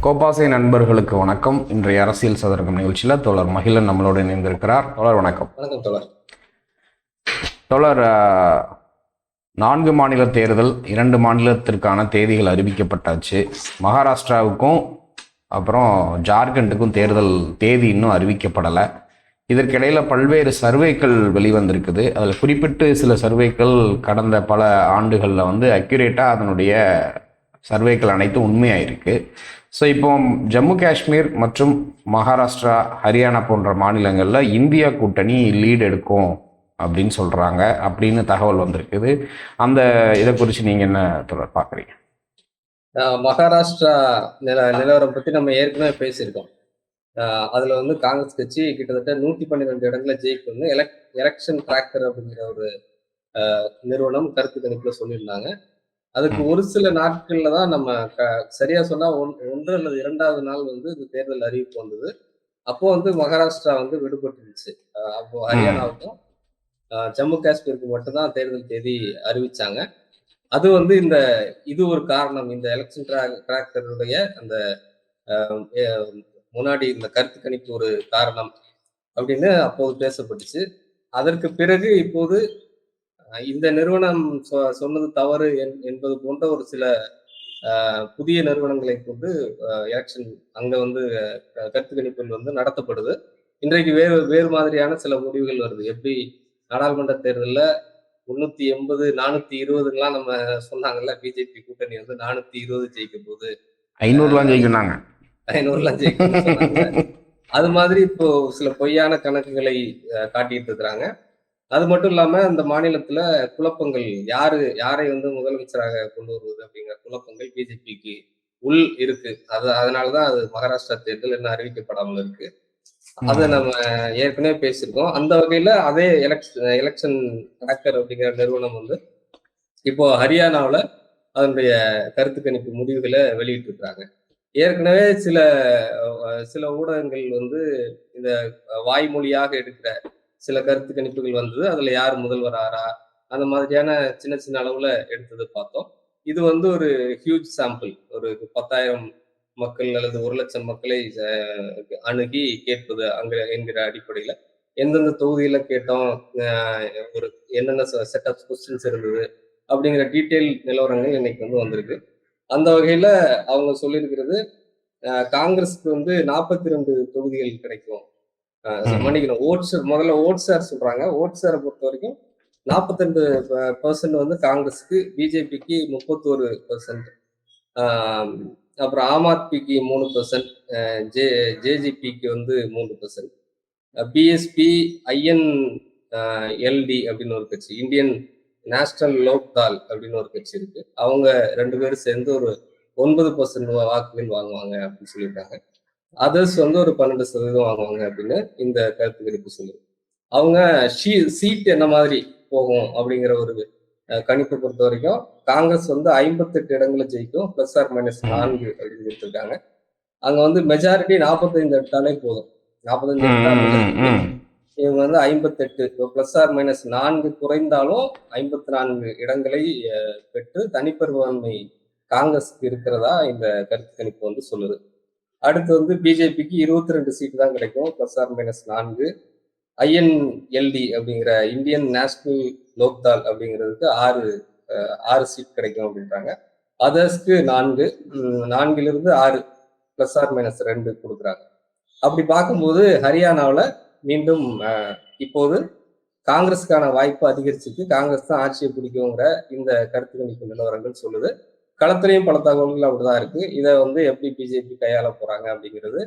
கோபாசை நண்பர்களுக்கு வணக்கம். இன்றைய அரசியல் சதுரங்கம் நிகழ்ச்சியில் தோழர் மகிழன் நம்மளோடு இணைந்திருக்கிறார். தோழர் வணக்கம். வணக்கம் தோழர். தோழர் நான்கு மாநில தேர்தல் இரண்டு மாநிலத்திற்கான தேதிகள் அறிவிக்கப்பட்டாச்சு. மகாராஷ்டிராவுக்கும் அப்புறம் ஜார்க்கண்டுக்கும் தேர்தல் தேதி இன்னும் அறிவிக்கப்படலை. இதற்கிடையில் பல்வேறு சர்வேக்கள் வெளிவந்திருக்குது. அதில் குறிப்பிட்டு சில சர்வேக்கள் கடந்த பல ஆண்டுகளில் வந்து அக்யூரேட்டாக அதனுடைய சர்வேக்கள் அனைத்தும் உண்மையாயிருக்கு. ஸோ இப்போ ஜம்மு காஷ்மீர் மற்றும் மகாராஷ்டிரா ஹரியானா போன்ற மாநிலங்களில் இந்தியா கூட்டணி லீடு எடுக்கும் அப்படின்னு சொல்கிறாங்க அப்படின்னு தகவல் வந்திருக்குது. அந்த இதை குறித்து நீங்கள் என்ன தொடர் பார்க்குறீங்க மகாராஷ்டிரா நில நிலவரம் பற்றி நம்ம ஏற்கனவே பேசியிருக்கோம். அதுல வந்து காங்கிரஸ் கட்சி கிட்டத்தட்ட நூத்தி பன்னிரெண்டு இடங்களை ஜெயிக்கும் எலக் எலெக்ஷன் டிராக்டர் அப்படிங்கிற ஒரு நிறுவனம் கருத்து கணிப்புல சொல்லியிருந்தாங்க. அதுக்கு ஒரு சில நாட்கள்ல தான் நம்ம க- சரியா சொன்னா ஒன்- ஒன்று அல்லது இரண்டாவது நாள் வந்து இந்த தேர்தல் அறிவிப்பு வந்தது. அப்போ வந்து மகாராஷ்டிரா வந்து விடுபட்டுருச்சு. அப்போ ஹரியானாவுக்கும் ஜம்மு காஷ்மீருக்கு மட்டும்தான் தேர்தல் தேதி அறிவிச்சாங்க. அது வந்து இந்த இது ஒரு காரணம். இந்த எலெக்ஷன் டிராக்டருடைய அந்த முன்னாடி இந்த கருத்து கணிப்பு ஒரு காரணம் அப்படின்னு அப்போது பேசப்பட்டுச்சு. அதற்கு பிறகு இப்போது இந்த நிறுவனம் சொ- சொன்னது தவறு என்- என்பது போன்ற ஒரு சில ஆஹ், புதிய நிறுவனங்களை கொண்டு எலெக்ஷன் அங்க வந்து கருத்து கணிப்புகள் வந்து நடத்தப்படுது. இன்றைக்கு வேறு வேறு மாதிரியான சில முடிவுகள் வருது. எப்படி நாடாளுமன்ற தேர்தலில் முன்னூத்தி எண்பது நானூத்தி இருபதுலாம் நம்ம சொன்னாங்கல்ல பிஜேபி கூட்டணி வந்து நானூத்தி இருபது ஜெயிக்க போது ஐநூறுலாம் ஜெயிக்கணாங்க ஐநூறுலாம் ஜெயிக்கணும்னு சொன்னாங்க. அது மாதிரி இப்போ சில பொய்யான கணக்குகளை காட்டிட்டு இருக்கிறாங்க. அது மட்டும் இல்லாம இந்த மாநிலத்துல குழப்பங்கள் யாரு யாரை வந்து முதலமைச்சராக கொண்டு வருவது அப்படிங்கிற குழப்பங்கள் பிஜேபிக்கு உள் இருக்கு. அது அதனாலதான் அது மகாராஷ்டிரா தேர்தல் இன்னும் அறிவிக்கப்படாமல் இருக்கு. அதை நம்ம ஏற்கனவே பேசியிருக்கோம். அந்த வகையில அதே எலெக்ஷன் எலெக்ஷன் ட்ராக்கர் அப்படிங்கிற நிறுவனம் வந்து இப்போ ஹரியானாவுல அதனுடைய கருத்து கணிப்பு முடிவுகளை வெளியிட்டு இருக்காங்க ஏற்கனவே சில சில ஊடகங்கள் வந்து இந்த வாய்மொழியாக எடுக்கிற சில கருத்து கணிப்புகள் வந்தது. அதுல யார் முதல்வர் ஆறா அந்த மாதிரியான சின்ன சின்ன அளவுல எடுத்தது பார்த்தோம். இது வந்து ஒரு ஹியூஜ் சாம்பிள் ஒரு பத்தாயிரம் மக்கள் அல்லது ஒரு லட்சம் மக்களை அணுகி கேட்பது அங்க என்கிற அடிப்படையில. எந்தெந்த தொகுதியில கேட்டோம் ஒரு என்னென்ன செட் ஆஃப் கொஸ்டின்ஸ் இருந்தது அப்படிங்கிற டீட்டெயில் நிலவரங்கள் இன்னைக்கு வந்து வந்திருக்கு. அந்த வகையில அவங்க சொல்லியிருக்கிறது காங்கிரஸ்க்கு வந்து நாற்பத்தி ரெண்டு தொகுதிகள் கிடைக்கும். மன்னிக்கணும். ஓட்ஸ் முதல்ல ஓட்ஸார் சொல்றாங்க. ஓட்ஸாரை பொறுத்த வரைக்கும் நாற்பத்தெண்டு பர்சன்ட் வந்து காங்கிரஸுக்கு பிஜேபிக்கு முப்பத்தோரு பர்சன்ட் அப்புறம் ஆம் ஆத்மிக்கு மூணு பர்சன்ட் ஜே ஜேஜிபிக்கு வந்து மூணு பர்சன்ட் பிஎஸ்பி ஐஎன் எல்டி அப்படின்னு ஒரு கட்சி. இந்தியன் நேஷனல் லோக்தால் அப்படின்னு ஒரு கட்சி இருக்கு. அவங்க ரெண்டு பேரும் சேர்ந்து ஒரு ஒன்பது பர்சன்ட் வாக்குகள் வாங்குவாங்க அப்படின்னு சொல்லியிருக்காங்க. அதர்ஸ் வந்து ஒரு பன்னெண்டு சதவீதம் வாங்குவாங்க அப்படின்னு இந்த கருத்து கணிப்பு சொல்லுது. அவங்க சீட் என்ன மாதிரி போகும் அப்படிங்கிற ஒரு கணிப்பை பொறுத்த வரைக்கும் காங்கிரஸ் வந்து ஐம்பத்தெட்டு இடங்களை ஜெயிக்கும் பிளஸ் ஆர் மைனஸ் நான்கு அப்படின்னு கொடுத்துருக்காங்க. அங்க வந்து மெஜாரிட்டி நாற்பத்தைந்து எடுத்தாலே போதும். நாற்பத்தஞ்சு. இவங்க வந்து ஐம்பத்தெட்டு பிளஸ் ஆர் மைனஸ் நான்கு குறைந்தாலும் ஐம்பத்தி நான்கு இடங்களை பெற்று தனிப்பெரும்பான்மை காங்கிரஸுக்கு இருக்கிறதா இந்த கருத்து கணிப்பு வந்து சொல்லுது. அடுத்து வந்து பிஜேபிக்கு இருபத்தி ரெண்டு சீட்டு தான் கிடைக்கும் பிளஸ் ஆர் மைனஸ் நான்கு. ஐஎன்எல்டி அப்படிங்கிற இந்தியன் நேஷனல் லோக்தால் அப்படிங்கிறதுக்கு ஆறு ஆறு சீட் கிடைக்கும் அப்படின்றாங்க. அதர்ஸ்க்கு நான்கு நான்கிலிருந்து ஆறு பிளஸ் ஆர் மைனஸ் ரெண்டு கொடுக்குறாங்க. அப்படி பார்க்கும்போது ஹரியானாவில் மீண்டும் இப்போது காங்கிரஸுக்கான வாய்ப்பு அதிகரிச்சிருக்கு. காங்கிரஸ் தான் ஆட்சியை பிடிக்குங்கிற இந்த கருத்து கணிப்பு நிலவரங்கள் சொல்லுது. களத்திலையும் பல தகவல்கள் அப்படிதான் இருக்கு. இதை வந்து எப்படி பிஜேபி கையாள போறாங்க அப்படிங்கிறது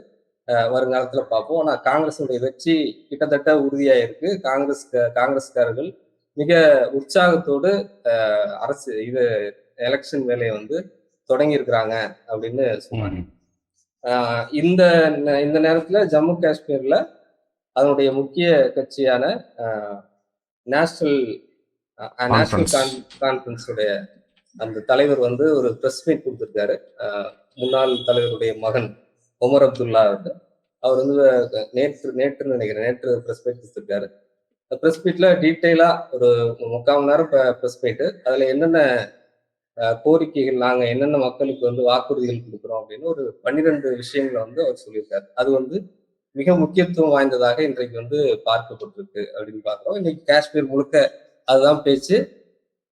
வருங்காலத்துல பார்ப்போம். ஆனா காங்கிரஸுடைய வெற்றி கிட்டத்தட்ட உறுதியா இருக்கு காங்கிரஸ் காங்கிரஸ்காரர்கள் மிக உற்சாகத்தோடு அரசு இது எலெக்ஷன் வேலையை வந்து தொடங்கி இருக்கிறாங்க அப்படின்னு சொன்னாங்க இந்த இந்த நேரத்துல ஜம்மு காஷ்மீர்ல அதனுடைய முக்கிய கட்சியான நேஷனல் நேஷனல் Conference. கான்ஃபரன்ஸ் உடைய அந்த தலைவர் வந்து ஒரு பிரஸ் மீட் கொடுத்திருக்காரு. முன்னாள் தலைவருடைய மகன் ஒமர் அப்துல்லா அவர்கள். அவர் வந்து நேற்று நேற்று நினைக்கிறேன். நேற்று பிரஸ் மீட் கொடுத்திருக்காரு. பிரஸ் மீட்ல டீட்டெயிலா ஒரு முக்கால் மணி நேரம் பிரஸ் மீட் அதுல என்னென்ன கோரிக்கைகள் நாங்க என்னென்ன மக்களுக்கு வந்து வாக்குறுதிகள் கொடுக்குறோம் அப்படின்னு ஒரு பன்னிரெண்டு விஷயங்களை வந்து அவர் சொல்லியிருக்காரு. அது வந்து மிக முக்கியத்துவம் வாய்ந்ததாக இன்றைக்கு வந்து பார்க்கப்பட்டிருக்கு அப்படின்னு பார்க்குறோம். இன்னைக்கு காஷ்மீர் முழுக்க அதுதான் பேச்சு.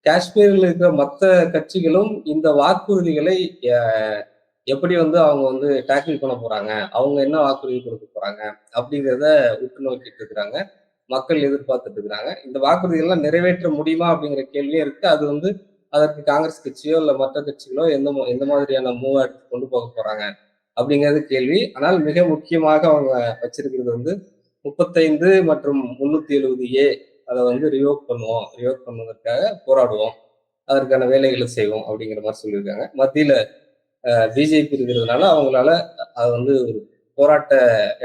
காஷ்மீரில் இருக்கிற மற்ற கட்சிகளும் இந்த வாக்குறுதிகளை எப்படி வந்து அவங்க வந்து டேக்கிள் பண்ண போறாங்க அவங்க என்ன வாக்குறுதி கொடுக்க போறாங்க அப்படிங்கிறத உற்று நோக்கிட்டு இருக்கிறாங்க. மக்கள் எதிர்பார்த்துட்டு இருக்கிறாங்க. இந்த வாக்குறுதிகள்லாம் நிறைவேற்ற முடியுமா அப்படிங்கிற கேள்வியும் இருக்கு. அது வந்து அதற்கு காங்கிரஸ் கட்சியோ இல்லை மற்ற கட்சிகளோ எந்த எந்த மாதிரியான மூவ் எடுத்து கொண்டு போக போறாங்க அப்படிங்கிறது கேள்வி. ஆனால் மிக முக்கியமாக அவங்க வச்சிருக்கிறது வந்து முப்பத்தைந்து மற்றும் முன்னூத்தி எழுபது ஏ அதை வந்து ரிவோக் பண்ணுவோம். ரிவோக் பண்ணுவதற்காக போராடுவோம். அதற்கான வேலைகளை செய்வோம் அப்படிங்கிற மாதிரி சொல்லியிருக்காங்க. மத்தியில பிஜேபி இருக்கிறதுனால அவங்களால அது வந்து ஒரு போராட்ட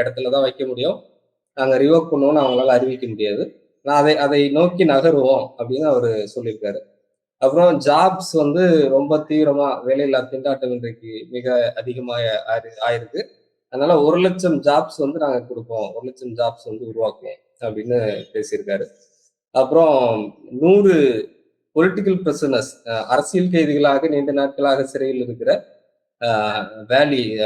இடத்துல தான் வைக்க முடியும். நாங்கள் ரிவோக் பண்ணுவோம்னு அவங்களால அறிவிக்க முடியாது. நான் அதை அதை நோக்கி நகருவோம் அப்படின்னு அவர் சொல்லியிருக்காரு. அப்புறம் ஜாப்ஸ் வந்து ரொம்ப தீவிரமா வேலையில்லா திண்டாட்டம் இன்றைக்கு மிக அதிகமாக ஆயிரு- ஆயிருக்கு. அதனால ஒரு லட்சம் ஜாப்ஸ் வந்து நாங்க கொடுப்போம். ஒரு லட்சம் ஜாப்ஸ் வந்து உருவாக்குவோம் அப்படின்னு பேசியிருக்காரு. அப்புறம் நூறு பொலிட்டிக்கல் பிரசனர்ஸ் அரசியல் கைதிகளாக நீண்ட நாட்களாக சிறையில் இருக்கிற வேலி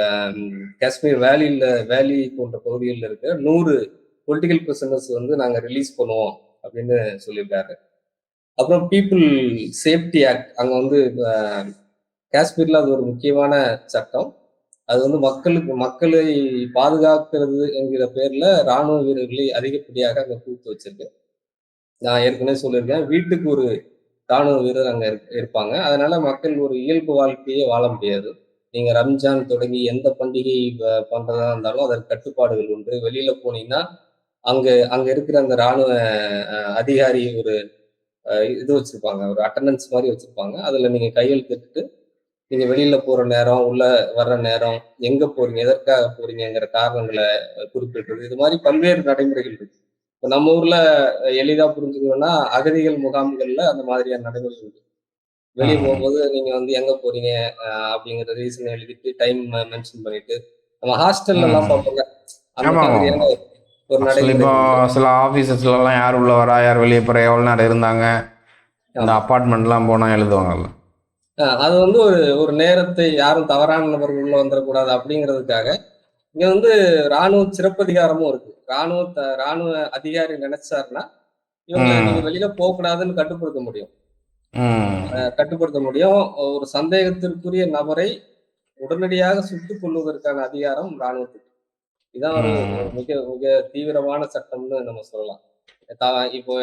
காஷ்மீர் வேலியில் வேலி போன்ற பகுதிகளில் இருக்கிற நூறு பொலிட்டிக்கல் பிரசனர்ஸ் வந்து நாங்கள் ரிலீஸ் பண்ணுவோம் அப்படின்னு சொல்லியிருக்காரு. அப்புறம் பீப்புள் சேஃப்டி ஆக்ட் அங்கே வந்து அஹ், காஷ்மீர்ல அது ஒரு முக்கியமான சட்டம். அது வந்து மக்களுக்கு மக்களை பாதுகாக்கிறது என்கிற பேர்ல ராணுவ வீரர்களை அதிகப்படியாக அங்கே கூப்பிட்டு வச்சிருக்கு. நான் ஏற்கனவே சொல்லியிருக்கேன் வீட்டுக்கு ஒரு ராணுவ வீரர் அங்கே இருப்பாங்க. அதனால மக்கள் ஒரு இயல்பு வாழ்க்கையே வாழ முடியாது. நீங்க ரம்ஜான் தொடங்கி எந்த பண்டிகை பண்றதா இருந்தாலும் அதற்கு கட்டுப்பாடுகள் உண்டு. வெளியில போனீங்கன்னா அங்க அங்க இருக்கிற அந்த ராணுவ அதிகாரி ஒரு இது வச்சிருப்பாங்க ஒரு அட்டண்டன்ஸ் மாதிரி வச்சிருப்பாங்க அதுல நீங்க கையெழுத்திட்டு நீங்க வெளியில போற நேரம் உள்ள வர்ற நேரம் எங்க போறீங்க எதற்காக போறீங்கங்கிற காரணங்களை குறிப்பிடுறது இது மாதிரி பல்வேறு நடைமுறைகள் இருக்கு இப்ப நம்ம ஊர்ல எளிதா புரிஞ்சுக்கணும்னா அகதிகள் முகாம்கள்ல அந்த மாதிரியான நடைமுறைகள் இருக்கு வெளியே. போகும்போது நீங்க வந்து எங்க போறீங்க அப்படிங்கிற ரீசன் எழுதிட்டு டைம் மென்ஷன் பண்ணிட்டு நம்ம ஹாஸ்டல்ல எல்லாம். பார்ப்போங்க அந்த. மாதிரியான ஒரு- இப்போ. சில ஆஃபீஸஸ்லலாம் யார் உள்ள வரா யார் வெளியே போகிற எவ்வளோ நேரம் இருந்தாங்க? இந்த அப்பார்ட்மெண்ட்லாம் போனால் எழுதுவாங்கல்ல. அது வந்து ஒரு ஒரு நேரத்தை யாரும் தவறான நபர்கள் உள்ள வந்துடக்கூடாது அப்படிங்கிறதுக்காக இங்க வந்து ராணுவ சிறப்பதிகாரமும் இருக்கு. ராணுவ ராணுவ அதிகாரி நினைச்சாருன்னா இவங்க. நீங்க வெளியில போக கூடாதுன்னு கட்டுப்படுத்த முடியும். கட்டுப்படுத்த முடியும். ஒரு சந்தேகத்திற்குரிய நபரை உடனடியாக சுட்டுக் கொள்வதற்கான அதிகாரம் ராணுவத்துக்கு. இதான் ஒரு. மிக மிக தீவிரமான சட்டம்னு நம்ம சொல்லலாம். இப்போ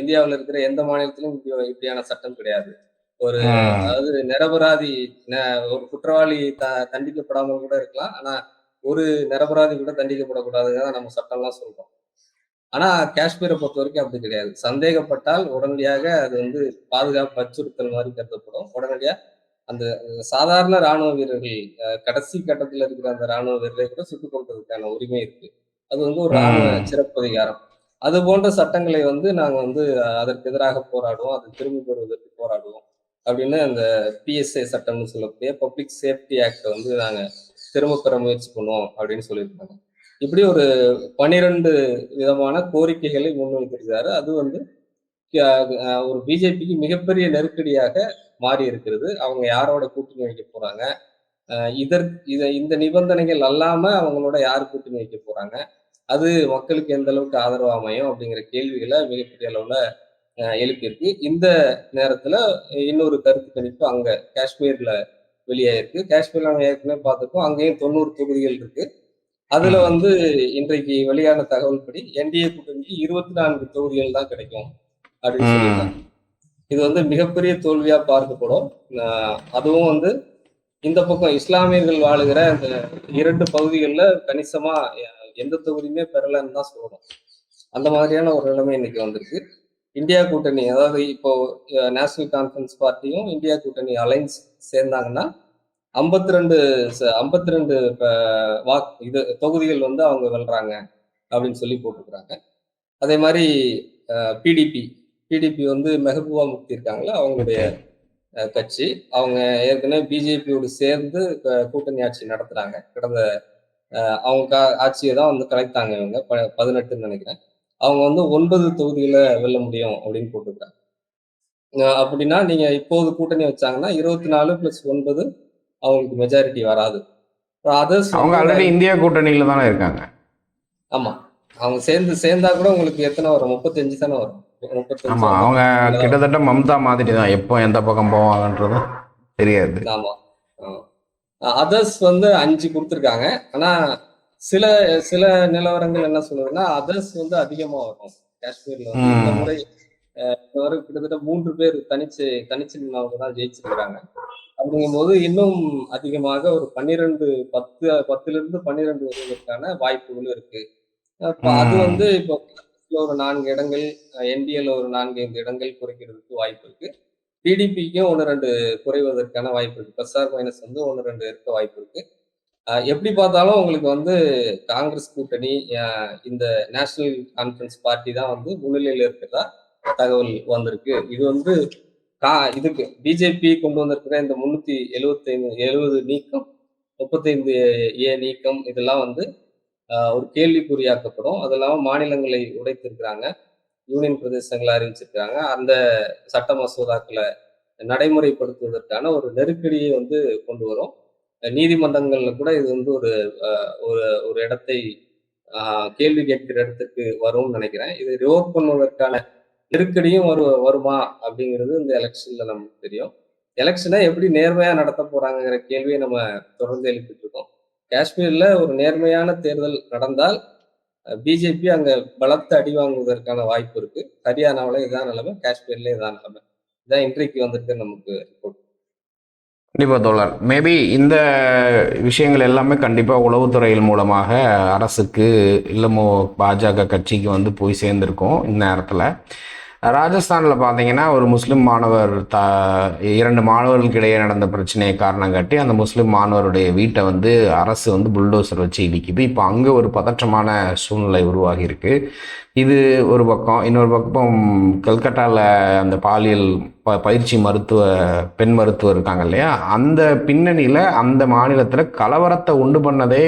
இந்தியாவுல இருக்கிற எந்த மாநிலத்திலும் இப்படி இப்படியான சட்டம் கிடையாது. ஒரு. அதாவது நிரபராதி ஒரு குற்றவாளி த தண்டிக்கப்படாமல் கூட இருக்கலாம். ஆனா ஒரு நிரபராதி கூட தண்டிக்கப்படக்கூடாதுங்க நம்ம சட்டம்லாம் சொல்றோம். ஆனா காஷ்மீரை பொறுத்த வரைக்கும் அப்படி கிடையாது. சந்தேகப்பட்டால் உடனடியாக அது வந்து பாதுகாப்பு அச்சுறுத்தல் மாதிரி கருதப்படும். உடனடியா அந்த சாதாரண ராணுவ வீரர்கள் கடைசி கட்டத்துல இருக்கிற அந்த ராணுவ வீரர்களை கூட சுட்டுக் கொள்றதுக்கான உரிமை இருக்கு. அது வந்து ஒரு ராணுவ. சிறப்பதிகாரம். அது போன்ற சட்டங்களை வந்து நாங்க வந்து அதற்கு எதிராக போராடுவோம். அதை திரும்பி பெறுவதற்கு போராடுவோம். அப்படின்னு அந்த பிஎஸ்ஏ சட்டம்னு சொல்லக்கூடிய பப்ளிக் சேஃப்டி ஆக்ட் வந்து நாங்க திரும்ப பெற முயற்சி பண்ணுவோம் அப்படின்னு சொல்லியிருக்காங்க. இப்படி ஒரு பனிரெண்டு விதமான கோரிக்கைகளை முன்வைத்திருக்காரு அது வந்து ஒரு பிஜேபிக்கு மிகப்பெரிய நெருக்கடியாக மாறி இருக்கிறது. அவங்க யாரோட கூட்டணி வைக்க போறாங்க? இதற்கு இத இந்த நிபந்தனைகள் அல்லாம அவங்களோட யார் கூட்டணி வைக்க போறாங்க? அது மக்களுக்கு எந்த அளவுக்கு ஆதரவு அமையும் அப்படிங்கிற கேள்விகளை மிகப்பெரிய அளவுல எழுப்பியிருக்கு. இந்த நேரத்துல இன்னொரு கருத்து கணிப்பு அங்க காஷ்மீர்ல வெளியாயிருக்கு. காஷ்மீர்ல நம்ம ஏற்கனவே பார்த்திருக்கோம். அங்கேயும் தொண்ணூறு தொகுதிகள் இருக்கு. அதுல. வந்து இன்றைக்கு வெளியான தகவல் படி என்டிஏ கூட்டணிக்கு இருபத்தி நான்கு தொகுதிகள் தான் கிடைக்கும் அப்படின்னு. சொல்லியிருக்காங்க. இது வந்து மிகப்பெரிய தோல்வியா பார்க்கப்படும். அதுவும் வந்து இந்த பக்கம் இஸ்லாமியர்கள் வாழுகிற இந்த இரண்டு பகுதிகளில் கணிசமா எந்த தொகுதியுமே பெறலன்னு தான் சொல்லணும். அந்த மாதிரியான ஒரு நிலைமை இன்னைக்கு வந்திருக்கு. இந்தியா கூட்டணி அதாவது இப்போ நேஷனல் கான்ஃபரன்ஸ் பார்ட்டியும் இந்தியா கூட்டணி அலைன்ஸ் சேர்ந்தாங்கன்னா ஐம்பத்தி ரெண்டு ஐம்பத்தி ரெண்டு வாக் இது தொகுதிகள் வந்து அவங்க வெல்றாங்க அப்படின்னு சொல்லி போட்டிருக்கிறாங்க. அதே மாதிரி பிடிபி பிடிபி வந்து மெஹபூபா முக்தி இருக்காங்களா? அவங்களுடைய கட்சி. அவங்க ஏற்கனவே பிஜேபியோடு சேர்ந்து கூட்டணி ஆட்சி நடத்துறாங்க. கடந்த அவங்க ஆட்சியை தான் வந்து கலைத்தாங்க இவங்க. பதினெட்டுன்னு நினைக்கிறேன். அவங்க வந்து ஒன்பது தொகுதியில வெல்ல முடியும் அப்படின்னு போட்டிருக்காங்க. அப்படின்னா நீங்க இப்போது கூட்டணி வச்சாங்கன்னா இருபத்தி நாலு பிளஸ் ஒன்பது அவங்களுக்கு மெஜாரிட்டி வராது. அதர்ஸ் அவங்க ஆல்ரெடி இந்தியா கூட்டணியில தானே இருக்காங்க. ஆமா. அவங்க சேர்ந்து சேர்ந்தா கூட உங்களுக்கு எத்தனை வரும்? முப்பத்தஞ்சு தானே வரும். ஆமா அவங்க கிட்டத்தட்ட மம்தா மாதிரி தான் எப்போ எந்த பக்கம் போவாங்கன்றதும் தெரியாது. ஆமா. அதர்ஸ் வந்து அஞ்சு கொடுத்துருக்காங்க. ஆனா சில சில நிலவரங்கள் என்ன சொல்லுதுன்னா அதர்ஸ் வந்து அதிகமா வரும். காஷ்மீர்ல வந்து இந்த. முறை கிட்டத்தட்ட மூன்று பேர் தனிச்சு தனிச்சு நின்னவங்க தான் ஜெயிச்சிருக்கிறாங்க அப்படிங்கும்போது இன்னும் அதிகமாக ஒரு பன்னிரெண்டு பத்து பத்துல இருந்து பன்னிரெண்டு வருவதற்கான வாய்ப்புகள் இருக்கு. அது. வந்து இப்போ ஒரு நான்கு இடங்கள் என்டிஏல ஒரு நான்கு ஐந்து இடங்கள் குறைக்கிறதுக்கு வாய்ப்பு இருக்கு. டிடிபிக்கும் ஒன்று ரெண்டு குறைவதற்கான வாய்ப்பு இருக்கு. ப்ளஸ் ஆர் மைனஸ் வந்து ஒன்று ரெண்டு இருக்க வாய்ப்பு இருக்கு. எப்படி பார்த்தாலும் உங்களுக்கு வந்து காங்கிரஸ் கூட்டணி இந்த நேஷனல் கான்ஃபரன்ஸ் பார்ட்டி தான் வந்து முன்னிலையில் இருக்கிறதா தகவல் வந்திருக்கு. இது வந்து கா இதுக்கு பிஜேபி கொண்டு வந்திருக்கிற இந்த முன்னூத்தி எழுபத்தைந்து எழுபது நீக்கம் முப்பத்தைந்து ஏ நீக்கம் இதெல்லாம் வந்து ஒரு கேள்விக்குறியாக்கப்படும். அது இல்லாமல் மாநிலங்களை உடைத்திருக்கிறாங்க. யூனியன் பிரதேசங்களை அறிவிச்சிருக்காங்க அந்த சட்ட மசோதாக்களை நடைமுறைப்படுத்துவதற்கான ஒரு நெருக்கடியை வந்து கொண்டு வரும். நீதிமன்றங்கள்ல கூட இது வந்து ஒரு ஒரு ஒரு இடத்தை கேள்வி கேட்கிற இடத்துக்கு வரும்னு நினைக்கிறேன். இது ரிவோக் பண்ணுவதற்கான நெருக்கடியும் வரு வருமா அப்படிங்கிறது இந்த எலெக்ஷன்ல நமக்கு தெரியும். எலெக்ஷனை எப்படி நேர்மையா நடத்த போறாங்கிற கேள்வியை நம்ம தொடர்ந்து எழுப்பிட்டு இருக்கோம். காஷ்மீர்ல ஒரு நேர்மையான தேர்தல் நடந்தால் பிஜேபி அங்க பலத்த அடி வாங்குவதற்கான வாய்ப்பு இருக்கு. ஹரியானாவில இதான் நிலைமை காஷ்மீர்ல இதான் நிலைமை. இதான் இன்றைக்கு வந்திருக்கு நமக்கு ரிப்போர்ட் கண்டிப்பாக தோழர். மேபி இந்த விஷயங்கள் எல்லாமே கண்டிப்பாக உளவுத்துறையின் மூலமாக அரசுக்கு இல்லமோ பாஜக கட்சிக்கு வந்து போய் சேர்ந்திருக்கும் இந்நேரத்தில் ராஜஸ்தானில் பார்த்தீங்கன்னா ஒரு முஸ்லீம் மாணவர் த இரண்டு மாணவர்களுக்கு இடையே நடந்த பிரச்சனையை காரணம் காட்டி அந்த முஸ்லீம் மாணவருடைய வீட்டை வந்து அரசு வந்து புல்டோசர் வச்சு இடிக்குது. இப்போ அங்கே ஒரு பதற்றமான சூழ்நிலை உருவாகி இருக்கு. இது ஒரு பக்கம் இன்னொரு பக்கம் கல்கட்டாவில் அந்த பாலியல் ப பயிற்சி மருத்துவ பெண் மருத்துவர் இருக்காங்க இல்லையா? அந்த பின்னணியில் அந்த மாநிலத்தில் கலவரத்தை உண்டு பண்ணதே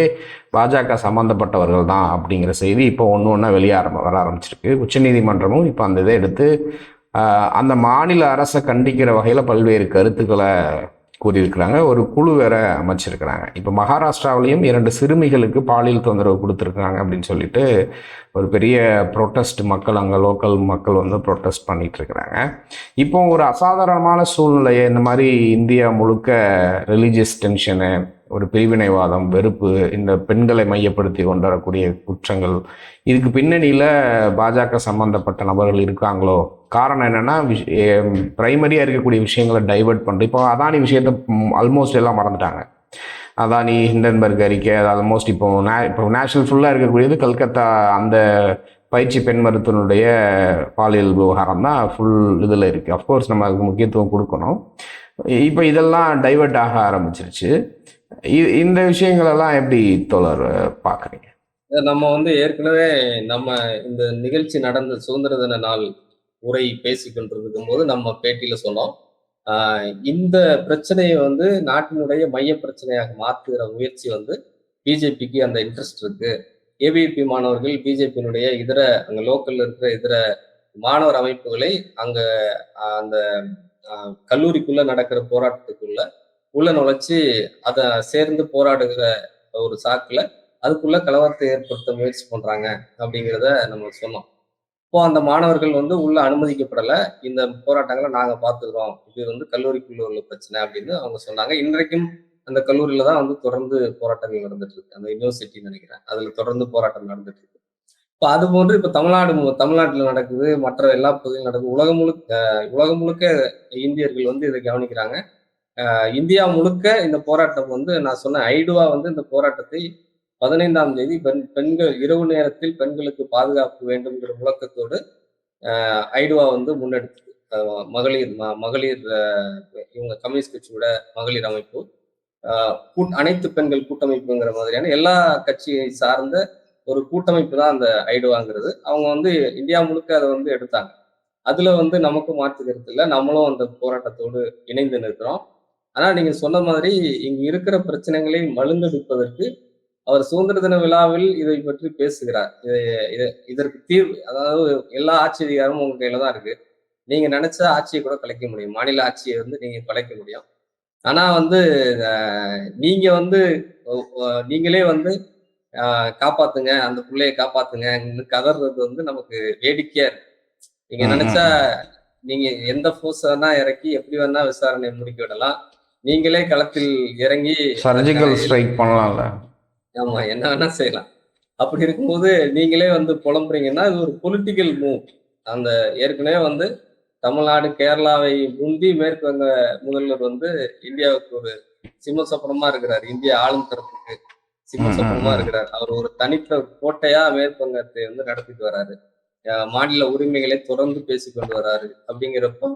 பாஜக சம்மந்தப்பட்டவர்கள் தான் அப்படிங்கிற செய்தி இப்போ ஒன்று ஒன்றா வெளியே ஆரம்ப வர ஆரம்பிச்சிருக்கு. உச்சநீதிமன்றமும் இப்போ அந்த இதை எடுத்து அந்த மாநில அரசை கண்டிக்கிற வகையில் பல்வேறு கருத்துக்களை கூறியிருக்கிறாங்க. ஒரு குழு வேற அமைச்சிருக்கிறாங்க. இப்போ மகாராஷ்டிராவிலையும் இரண்டு சிறுமிகளுக்கு பாலியல் தொந்தரவு கொடுத்துருக்காங்க அப்படின்னு சொல்லிட்டு ஒரு பெரிய ப்ரொட்டஸ்ட் மக்கள் அங்கே லோக்கல் மக்கள் வந்து ப்ரொட்டஸ்ட் பண்ணிட்டு இருக்கிறாங்க இப்போ ஒரு அசாதாரணமான சூழ்நிலையை இந்த மாதிரி இந்தியா முழுக்க ரிலீஜியஸ் டென்ஷனு ஒரு பிரிவினைவாதம் வெறுப்பு இந்த பெண்களை மையப்படுத்தி கொண்டு வரக்கூடிய குற்றங்கள். இதுக்கு பின்னணியில் பாஜக சம்பந்தப்பட்ட நபர்கள் இருக்காங்களோ? காரணம் என்னன்னால் விஷ் ப்ரைமரியாக இருக்கக்கூடிய விஷயங்களை டைவர்ட் பண்ணுறது இப்போ அதானி விஷயத்தை ஆல்மோஸ்ட் எல்லாம் மறந்துட்டாங்க. அதானி ஹிண்டன்பர்க் அறிக்கை அது ஆல்மோஸ்ட் இப்போ நே இப்போ நேஷனல் ஃபுல்லாக இருக்கக்கூடியது கல்கத்தா அந்த பயிற்சி பெண் மருத்துவனுடைய பாலியல் விவகாரம் தான் ஃபுல் இதில் இருக்குது அஃப்கோர்ஸ் நம்ம அதுக்கு முக்கியத்துவம் கொடுக்கணும். இப்போ இதெல்லாம் டைவர்ட் ஆக ஆரம்பிச்சிருச்சு. இந்த விஷயங்களெல்லாம் எப்படி தோழர் பார்க்குறீங்க? நம்ம வந்து ஏற்கனவே நம்ம இந்த நிகழ்ச்சி நடந்த சுதந்திர தின நாள் உரை பேசிக்கொண்டிருக்கும் போது நம்ம பேட்டியில சொன்னோம். இந்த பிரச்சனையை வந்து நாட்டினுடைய மைய பிரச்சனையாக மாற்றுகிற முயற்சி வந்து பிஜேபிக்கு அந்த இன்ட்ரெஸ்ட் இருக்கு. ஏபிபி மாணவர்கள் பிஜேபியினுடைய இதர அங்க லோக்கல்ல இருக்கிற இதர மாணவர் அமைப்புகளை அங்க அந்த கல்லூரிக்குள்ள நடக்கிற போராட்டத்துக்குள்ள உள்ள நுழைச்சி அதை சேர்ந்து போராடுகிற ஒரு சாக்குல அதுக்குள்ள கலவரத்தை ஏற்படுத்த முயற்சி பண்றாங்க அப்படிங்கிறத நம்ம சொன்னோம். இப்போ அந்த மாணவர்கள் வந்து உள்ள அனுமதிக்கப்படலை. இந்த போராட்டங்களை நாங்கள் பார்த்துக்கிறோம். இது வந்து கல்லூரிக்குள்ள உள்ள பிரச்சனை அப்படின்னு அவங்க சொன்னாங்க. இன்றைக்கும் அந்த கல்லூரியில தான் வந்து தொடர்ந்து போராட்டங்கள் நடந்துட்டு இருக்கு. அந்த யூனிவர்சிட்டி நினைக்கிறேன். அதுல தொடர்ந்து போராட்டம் நடந்துட்டு இருக்கு. இப்போ அது போன்று இப்போ தமிழ்நாடு மு- நடக்குது. மற்ற எல்லா பகுதியிலும் நடக்குது. உலகம் முழுக்க உலகம் முழுக்க இந்தியர்கள் வந்து இதை கவனிக்கிறாங்க. இந்தியா முழுக்க இந்த போராட்டம் வந்து நான் சொன்ன ஐடுவா வந்து இந்த போராட்டத்தை பதினைந்தாம் தேதி பெண் பெண்கள் இரவு நேரத்தில் பெண்களுக்கு பாதுகாப்பு வேண்டும்ங்கிற முழக்கத்தோடு ஐடுவா வந்து முன்னெடுத்தது மகளிர் மகளிர் இவங்க கம்யூனிஸ்ட் கட்சியோட மகளிர் அமைப்பு கூட்- அனைத்து பெண்கள் கூட்டமைப்புங்கிற மாதிரியான எல்லா கட்சியை சார்ந்த ஒரு கூட்டமைப்பு தான் அந்த ஐடுவாங்கிறது. அவங்க வந்து இந்தியா முழுக்க அதை வந்து எடுத்தாங்க. அதுல வந்து நமக்கும் மாற்று கருத்து இல்லை. நம்மளும் அந்த போராட்டத்தோடு இணைந்து நிற்கிறோம். ஆனா நீங்க சொன்ன மாதிரி இங்க இருக்கிற பிரச்சனைகளை மழுங்கடிப்பதற்கு அவர் சுதந்திர தின விழாவில் இதை பற்றி பேசுகிறார். இதை- இதை- இதற்கு தீர்வு அதாவது எல்லா ஆட்சி அதிகாரமும் உங்க கையில தான் இருக்கு. நீங்க நினைச்ச ஆட்சியை கூட கலைக்க முடியும். மாநில ஆட்சியை வந்து நீங்க கலைக்க முடியும். ஆனா வந்து நீங்க வந்து நீங்களே வந்து காப்பாத்துங்க அந்த பிள்ளைய காப்பாத்துங்க கதறது வந்து நமக்கு வேடிக்கையா இருக்கு. நீங்க நினைச்சா நீங்க எந்த ஃபோர்ஸ் வேணா இறக்கி எப்படி வேணா விசாரணை முடிக்க விடலாம். நீங்களே களத்தில் இறங்கி சர்ஜிக்கல் ஸ்ட்ரைக் பண்ணலாம்ல. ஆமா என்ன வேணா செய்யலாம். அப்படி இருக்கும்போது நீங்களே வந்து புலம்புறீங்கன்னா இது ஒரு பொலிட்டிக்கல் மூவ் அந்த ஏற்கனவே வந்து தமிழ்நாடு கேரளாவை முந்தி மேற்கு வங்க முதல்வர் வந்து இந்தியாவுக்கு ஒரு சிம்ம சொப்பனமா இருக்கிறார். இந்திய ஆளும் தரப்புக்கு சிம்ம சொப்பனமா. இருக்கிறார். அவர் ஒரு தனித்த கோட்டையா மேற்கு வங்கத்தை வந்து நடத்திட்டு அஹ் மாநில உரிமைகளை தொடர்ந்து பேசிக்கொண்டு வராரு. அப்படிங்கிறப்போ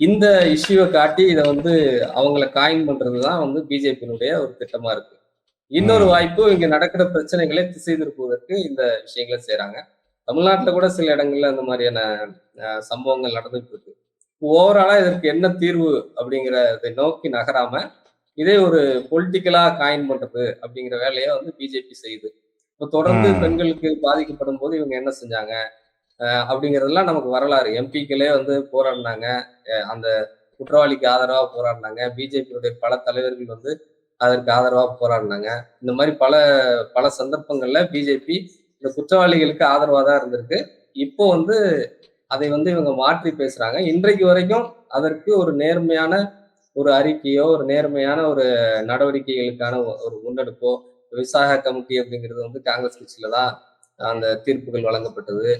இந்த இஷ்யூவை காட்டி இதை வந்து அவங்கள காயின் பண்றதுதான் வந்து பிஜேபியினுடைய ஒரு திட்டமா இருக்கு. இன்னொரு. வாய்ப்பு இங்க நடக்கிற பிரச்சனைகளை திசை திருப்புவதற்கு இந்த விஷயங்களை செய்றாங்க. தமிழ்நாட்டுல கூட சில இடங்கள்ல அந்த மாதிரியான சம்பவங்கள் நடந்துட்டு இருக்கு. ஓவராலா இதற்கு என்ன தீர்வு அப்படிங்கிறதை நோக்கி நகராம இதே ஒரு பொலிட்டிக்கலா காயின் பண்றது அப்படிங்கிற வேலையை வந்து பிஜேபி செய்யுது. இப்போ தொடர்ந்து. பெண்களுக்கு பாதிக்கப்படும் போது இவங்க என்ன செஞ்சாங்க? அஹ், அப்படிங்கிறதெல்லாம் நமக்கு வரலாறு. எம்பிக்களே வந்து போராடினாங்க. அந்த குற்றவாளிக்கு ஆதரவா போராடினாங்க. பிஜேபியுடைய பல தலைவர்கள் வந்து அதற்கு ஆதரவா போராடினாங்க. இந்த மாதிரி பல பல சந்தர்ப்பங்கள்ல பிஜேபி இந்த குற்றவாளிகளுக்கு ஆதரவா தான் இருந்திருக்கு. இப்போ வந்து அதை வந்து இவங்க மாற்றி பேசுறாங்க. இன்றைக்கு வரைக்கும் அதற்கு ஒரு நேர்மையான ஒரு அறிக்கையோ ஒரு நேர்மையான ஒரு நடவடிக்கைகளுக்கான ஒரு முன்னெடுப்போ விசாக கமிட்டி அப்படிங்கிறது வந்து காங்கிரஸ் கட்சியில தான் அந்த தீர்ப்புகள் வழங்கப்பட்டது.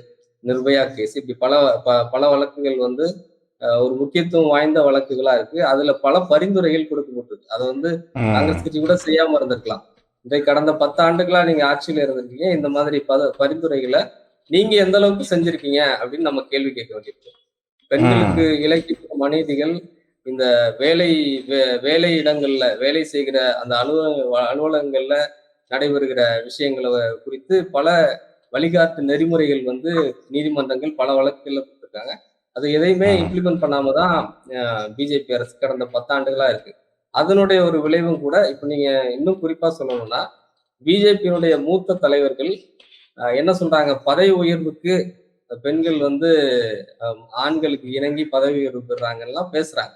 நிர்பயா கேஸ் இப்படி பல பல வழக்குகள் வந்து ஒரு முக்கியத்துவம் வாய்ந்த வழக்குகளா இருக்கு. அதுல பல பரிந்துரைகள் கொடுக்கப்பட்டிருக்கு. அதை வந்து. காங்கிரஸ் கட்சி கூட செய்யாம இருந்திருக்கலாம். இன்றைக்கு கடந்த பத்து ஆண்டுகளா நீங்க ஆட்சியில இருந்திருக்கீங்க. இந்த மாதிரி பத பரிந்துரைகளை நீங்க எந்த அளவுக்கு செஞ்சிருக்கீங்க அப்படின்னு நம்ம கேள்வி கேட்க வேண்டியிருக்கு. பெண்களுக்கு இலக்கிய அநீதிகள் இந்த வேலை வே- வேலை இடங்கள்ல வேலை செய்கிற அந்த அலுவலக அலுவலகங்கள்ல நடைபெறுகிற விஷயங்களை குறித்து பல வழிகாட்டு நெறிமுறைகள் வந்து நீதிமன்றங்கள் பல வழக்குகள்ல கொடுத்துருக்காங்க. அது எதையுமே. இம்ப்ளிமெண்ட் பண்ணாம தான் பிஜேபி அரசு கடந்த பத்தாண்டுகளா இருக்கு. அதனுடைய ஒரு விளைவும் கூட இப்ப நீங்க இன்னும் குறிப்பா சொல்லணும்னா பிஜேபியினுடைய மூத்த தலைவர்கள் என்ன சொல்றாங்க? பதவி உயர்வுக்கு பெண்கள் வந்து ஆண்களுக்கு இணங்கி பதவி உயர்வு பெறாங்கலாம் பேசுறாங்க.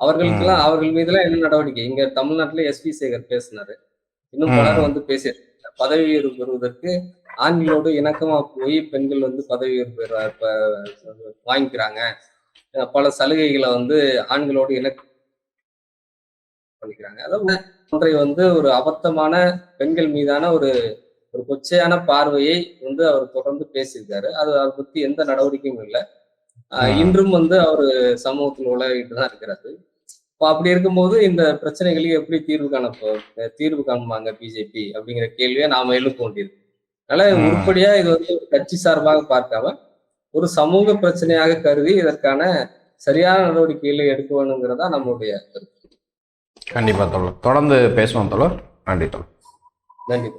அவர்களுக்கெல்லாம் அவர்கள் மீதுலாம் என்ன நடவடிக்கை? இங்க தமிழ்நாட்டுல எஸ்பி சேகர் பேசினாரு. இன்னும் பலர் ம். வந்து பேசியிருக்காங்க. பதவி உயர்வு பெறுவதற்கு ஆண்களோடு இணக்கமா போய் பெண்கள் வந்து பதவி உயர்வு வாங்கிக்கிறாங்க. பல சலுகைகளை வந்து ஆண்களோடு இணக்க பண்ணிக்கிறாங்க. அதாவது ஒன்றை வந்து ஒரு அபத்தமான பெண்கள் மீதான ஒரு ஒரு கொச்சையான பார்வையை வந்து அவர் தொடர்ந்து பேசியிருக்காரு. அது அதை பத்தி எந்த நடவடிக்கையும் இல்லை. இன்றும் வந்து அவர் சமூகத்தில் உலகிட்டு தான் இருக்கிறாரு. அப்படி இருக்கும்போது இந்த பிரச்சனைகளுக்கு எப்படி தீர்வு காண தீர்வு காணுமாங்க பிஜேபி அப்படிங்கிற கேள்வியை நாம எழுப்ப வேண்டியிருக்கு அதனால. உருப்படியா இது வந்து கட்சி சார்பாக பார்க்காம ஒரு சமூக பிரச்சனையாக கருதி இதற்கான சரியான நடவடிக்கைகளை எடுக்க வேணுங்கிறதா நம்மளுடைய கருத்து. கண்டிப்பா தோழர். தொடர்ந்து பேசுவோம் தோழர். நன்றி தோழர். நன்றி